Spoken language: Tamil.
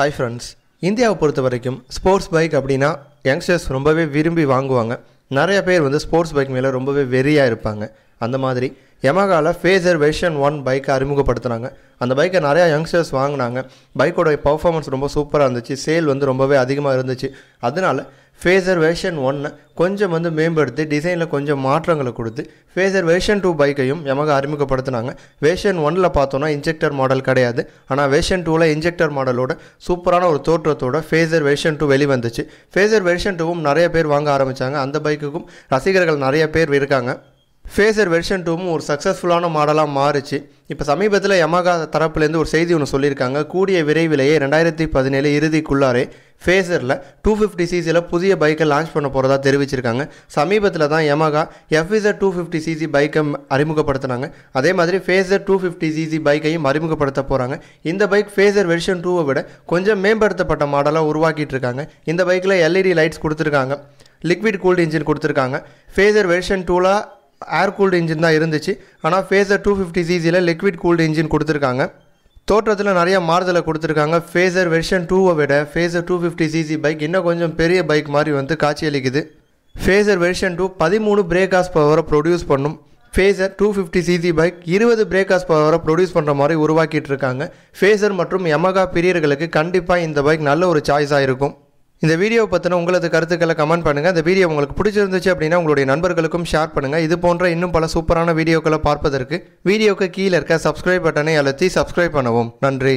ஹாய் ஃப்ரெண்ட்ஸ் இந்தியாவை பொறுத்த வரைக்கும் ஸ்போர்ட்ஸ் பைக் அப்படின்னா யங்ஸ்டர்ஸ் ரொம்பவே விரும்பி வாங்குவாங்க. நிறைய பேர் வந்து ஸ்போர்ட்ஸ் பைக் மேலே ரொம்பவே வெறியாக இருப்பாங்க. அந்த மாதிரி யமகாவில் ஃபேசர் வெர்ஷன் ஒன் பைக்கை அறிமுகப்படுத்துனாங்க. அந்த பைக்கை நிறையா யங்ஸ்டர்ஸ் வாங்கினாங்க. பைக்கோட பர்ஃபார்மன்ஸ் ரொம்ப சூப்பராக இருந்துச்சு. சேல் வந்து ரொம்பவே அதிகமாக இருந்துச்சு. அதனால ஃபேசர் வெர்ஷன் ஒன்னை கொஞ்சம் வந்து மேம்படுத்தி டிசைனில் கொஞ்சம் மாற்றங்களை கொடுத்து ஃபேசர் வெர்ஷன் டூ பைக்கையும் யமகா அறிமுகப்படுத்தினாங்க. வெர்ஷன் ஒனில் பார்த்தோன்னா இன்ஜெக்டர் மாடல் கிடையாது. ஆனால் வெர்ஷன் டூவில் இன்ஜெக்டர் மாடலோட சூப்பரான ஒரு தோற்றத்தோட ஃபேசர் வெர்ஷன் டூ வெளிவந்துச்சு. ஃபேசர் வெர்ஷன் டூவும் நிறைய பேர் வாங்க ஆரம்பித்தாங்க அந்த பைக்குக்கும் ரசிகர்கள் நிறைய பேர் இருக்காங்க. ஃபேசர் வெர்ஷன் டூவும் ஒரு சக்ஸஸ்ஃபுல்லான மாடலாக மாறுச்சு. இப்போ சமீபத்தில் யமகா தரப்புலேருந்து ஒரு செய்தி ஒன்று சொல்லியிருக்காங்க. கூடிய விரைவிலேயே ரெண்டாயிரத்தி பதினேழு இறுதிக்குள்ளாரே ஃபேசரில் டூ ஃபிஃப்டி சிசியில் புதிய பைக்கை லான்ச் பண்ண போகிறதா தெரிவிச்சிருக்காங்க. சமீபத்தில் தான் Yamaha FZ two fifty CC பைக்கை அறிமுகப்படுத்தினாங்க. அதே மாதிரி ஃபேசர் டூ ஃபிஃப்டி சிசி பைக்கையும் அறிமுகப்படுத்த போகிறாங்க இந்த பைக் ஃபேசர் வெர்ஷன் டூவை விட கொஞ்சம் மேம்படுத்தப்பட்ட மாடலாக உருவாக்கிட்டு இருக்காங்க இந்த பைக்கில் எல்இடி லைட்ஸ் கொடுத்துருக்காங்க. லிக்விட் கூல்டு இன்ஜின் கொடுத்துருக்காங்க. ஃபேசர் வெர்ஷன் டூவில் ஏர் கூல்டு இன்ஜின் தான் இருந்துச்சு. ஆனால் Fazer two fifty சிசியில் liquid cooled engine கொடுத்துருக்காங்க. தோற்றத்தில் நிறைய மாறுதலை கொடுத்துருக்காங்க. ஃபேஸர் வெர்ஷன் டூவை விட Fazer two fifty CC bike இன்னும் கொஞ்சம் பெரிய பைக் மாதிரி வந்து காட்சியளிக்குது ஃபேஸர் வெர்ஷன் டூ பதிமூணு பிரேக்காஸ் பவரை ப்ரொடியூஸ் பண்ணும். Fazer two fifty CC bike இருபது பிரேக்காஸ் பவரை ப்ரொடியூஸ் பண்ணுற மாதிரி உருவாக்கிட்டு இருக்காங்க. ஃபேஸர் மற்றும் யமகா பிரியர்களுக்கு கண்டிப்பாக இந்த பைக் நல்ல ஒரு சாய்ஸாக இருக்கும். இந்த வீடியோ பற்றின உங்களது கருத்துக்களை கமெண்ட் பண்ணுங்கள் இந்த வீடியோ உங்களுக்கு பிடிச்சிருந்துச்சு அப்படின்னா உங்களுடைய நண்பர்களுக்கும் ஷேர் பண்ணுங்கள் இது போன்ற இன்னும் பல சூப்பரான வீடியோக்களை பார்ப்பதற்கு வீடியோக்கு கீழே இருக்க சப்ஸ்கிரைப் பட்டனை அழுத்தி சப்ஸ்கிரைப் பண்ணவும். நன்றி.